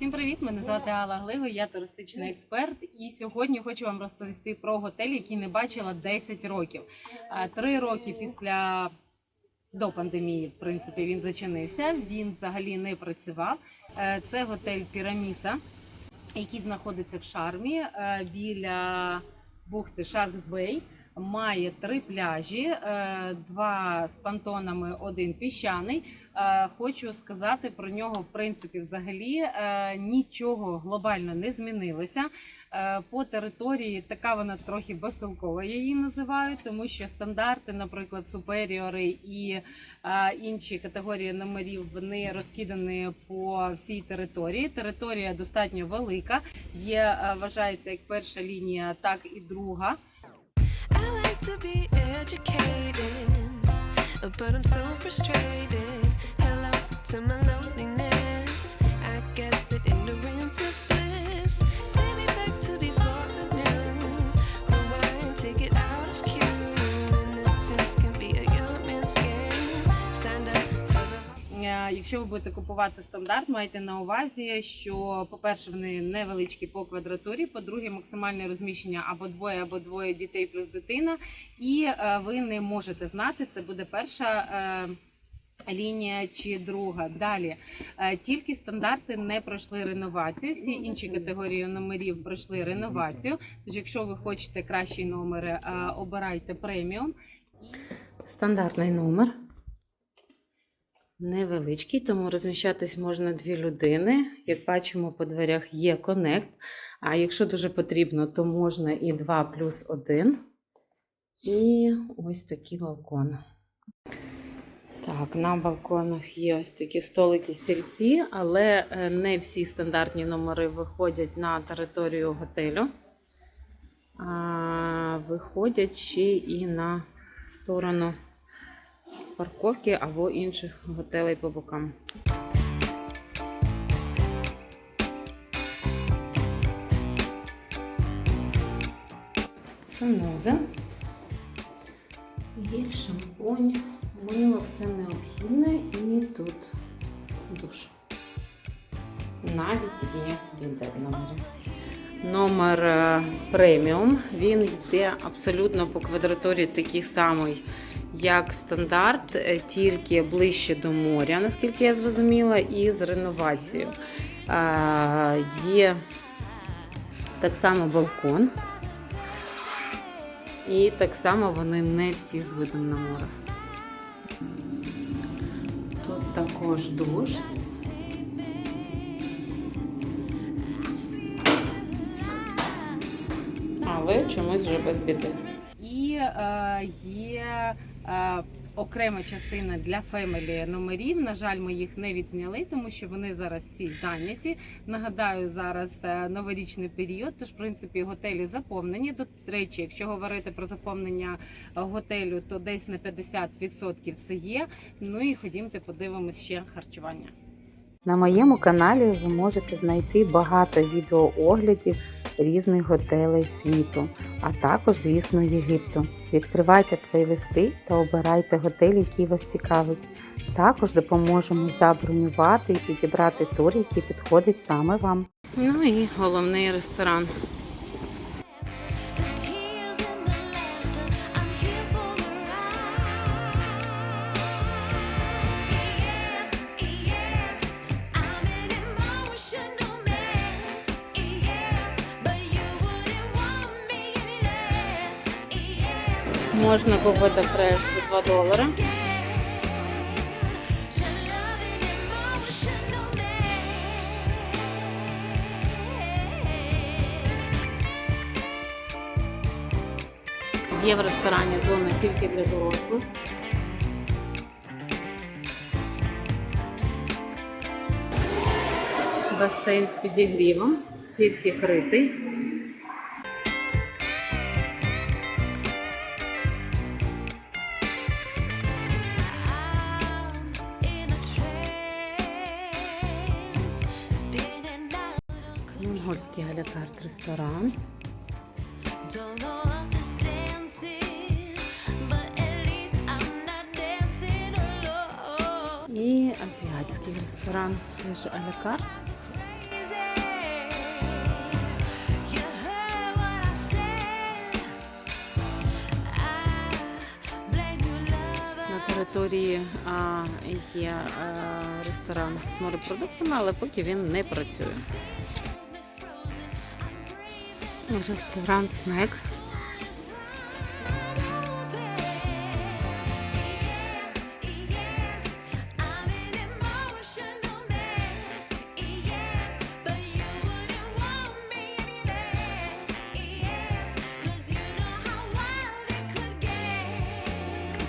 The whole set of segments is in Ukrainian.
Всім привіт! Мене звати Алла Глива, я туристичний експерт. І сьогодні хочу вам розповісти про готель, який не бачила 10 років. Три роки після до пандемії, в принципі, він зачинився. Він взагалі не працював. Е, Це готель Піраміса, який знаходиться в Шармі е, біля бухти Шаркс Бей. Має три пляжі, е, два з понтонами, один піщаний. Е, Хочу сказати про нього, в принципі, взагалі е, нічого глобально не змінилося. По території така вона трохи безтолкова, я її називаю, тому що стандарти, наприклад, суперіори і інші категорії номерів вони розкидані по всій території. Територія достатньо велика. Є вважається як перша лінія, так і друга. To be educated, but I'm so frustrated. Якщо ви будете купувати стандарт, майте на увазі, що, по-перше, вони невеличкі по квадратурі, по-друге, максимальне розміщення або двоє, або двоє дітей плюс дитина. І е, ви не можете знати, це буде перша. е, Лінія чи друга. Далі Е, тільки стандарти не пройшли реновацію. Всі інші категорії номерів пройшли реновацію. Тож, якщо ви хочете кращий номер, е, обирайте преміум. Стандартний номер невеличкий, тому розміщатись можна дві людини. Як бачимо, по дверях є конект. А якщо дуже потрібно, то можна і 2 плюс 1. І ось такі балкони. Так, на балконах є ось такі столики стільці, але е, не всі стандартні номери виходять на територію готелю. А, виходять ще і на сторону парковки або інших готелей по бокам. Сануза, гель, шампунь, мило, все необхідне і тут душ. Навіть є біде в номері. Номер е, преміум. Він йде абсолютно по квадратурі такий самий, як стандарт, е, тільки ближче до моря, наскільки я зрозуміла, і з реновацією. Є так само балкон. І так само вони не всі з видом на море. Тут також душ. але чомусь вже без дітей. І е, є окрема частина для фемелі номерів. На жаль, ми їх не відзняли, тому що вони зараз всі зайняті. Нагадаю, зараз е, новорічний період, тож в принципі готелі заповнені. До речі, якщо говорити про заповнення е, готелю, то десь на 50% це є. Ну і ходімте, подивимось ще харчування. На моєму каналі ви можете знайти багато відеооглядів різних готелей світу, а також, звісно, Єгипту. Відкривайте плейлисти та обирайте готель, який вас цікавить. Також допоможемо забронювати і підібрати тур, який підходить саме вам. Ну і головний ресторан. Можна купити фреш за 2 долари. Є в ресторані зона тільки для дорослих. Басейн з підігрівом, тільки критий. монгольський галякарт ресторан. І азіатський ресторан теж алякарт. Території а, є а, ресторан з морепродуктами, але поки він не працює. Ресторан снек.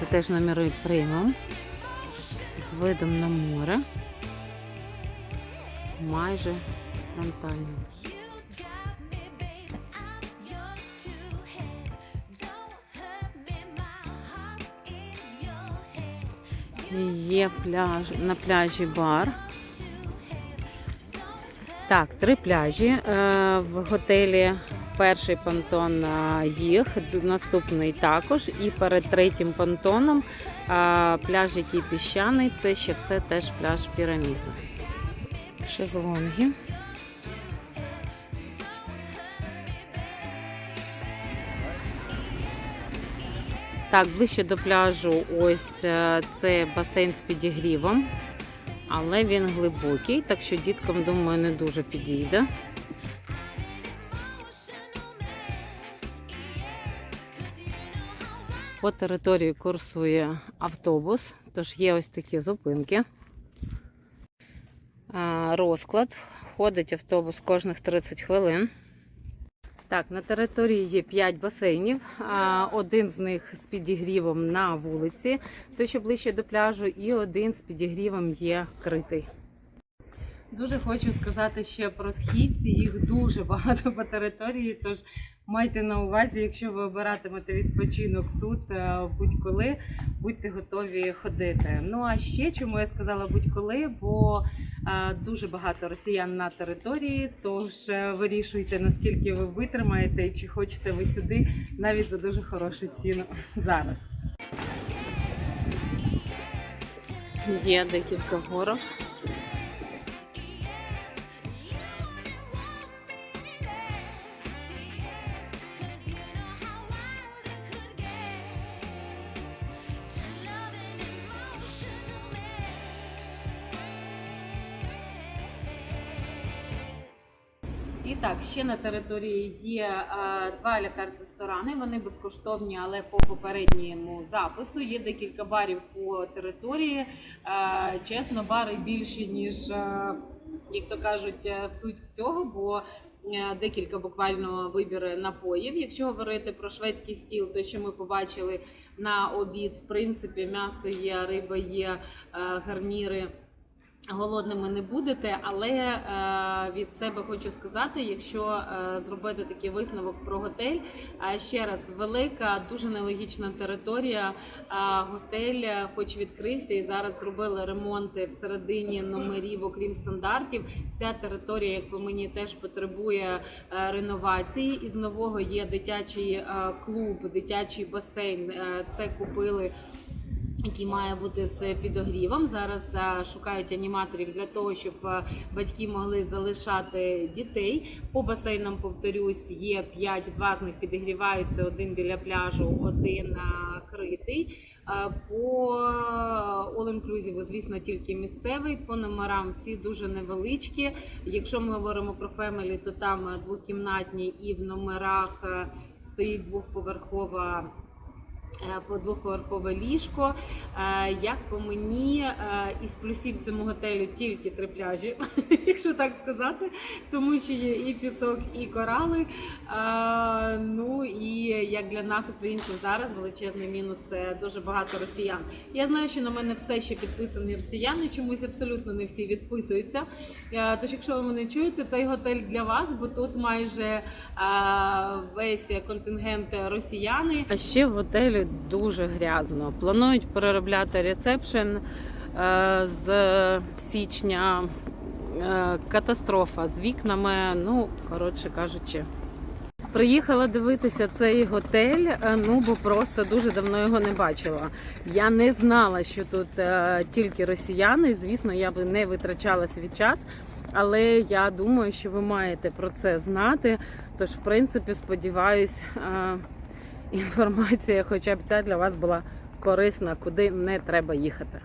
Це теж номери преміум з видом на море. Майже фронтально. Є пляж на пляжі бар. Так, три пляжі. Е, В готелі перший понтон їх, наступний також. І перед третім понтоном е, пляж, який піщаний, це ще все теж пляж Піраміза. Шезлонги. Так, ближче до пляжу ось е, це басейн з підігрівом, але він глибокий, так що діткам, думаю, не дуже підійде. По території курсує автобус, тож є ось такі зупинки. Розклад. Ходить автобус кожних 30 хвилин. Так, на території є 5 басейнів. Один з них з підігрівом на вулиці, той, що ближче до пляжу, і один з підігрівом є критий. Дуже хочу сказати ще про східці. Їх дуже багато по території. Тож майте на увазі, якщо ви обиратимете відпочинок тут е, будь-коли, будьте готові ходити. Ну а ще чому я сказала будь-коли, бо е, дуже багато росіян на території. Тож е, вирішуйте наскільки ви витримаєте і чи хочете ви сюди навіть за дуже хорошу ціну зараз. Є декілька горок. І так, ще на території є е, два лякарт ресторани. Вони безкоштовні, але по попередньому запису. Є декілька барів по території. Е, чесно, бари більші, ніж, е, як то кажуть, суть всього, бо декілька буквально вибір напоїв. Якщо говорити про шведський стіл, то що ми побачили на обід, в принципі, м'ясо є, риба є, гарніри. Голодними не будете, але е, від себе хочу сказати, якщо е, зробити такий висновок про готель, ще раз велика, дуже нелогічна територія. Е, готель, хоч відкрився, і зараз зробили ремонти всередині номерів, окрім стандартів. Вся територія, як по мені, теж потребує реновації. Із нового є дитячий клуб, дитячий басейн. Це купили який має бути з підогрівом. Зараз е, шукають аніматорів для того, щоб е, батьки могли залишати дітей. По басейнам, повторюсь, є 5, два з них підігріваються, один біля пляжу, один е, критий. По all-inclusive, звісно, тільки місцевий. По номерам всі дуже невеличкі. Якщо ми говоримо про фемелі, то там двокімнатні і в номерах стоїть двохповерхова. Е, По двоповерхове ліжко. Е, Як по мені, е, із плюсів цьому готелю тільки три пляжі, якщо так сказати, тому що є і пісок, і корали. Ну і як для нас, українців, зараз величезний мінус це дуже багато росіян. Я знаю, що на мене все ще підписані росіяни, чомусь абсолютно не всі відписуються. Тож, якщо ви мене чуєте, цей готель для вас, бо тут майже весь контингент росіяни. А ще в готелі дуже грязно. Планують переробляти рецепшн е, з січня. Е, Катастрофа з вікнами, ну коротше кажучи. Приїхала дивитися цей готель, е, ну бо просто дуже давно його не бачила. Я не знала, що тут тільки росіяни. Звісно, я би не витрачала свій час, але я думаю, що ви маєте про це знати. Тож, в принципі, сподіваюсь, інформація, хоча б ця для вас була корисна, куди не треба їхати.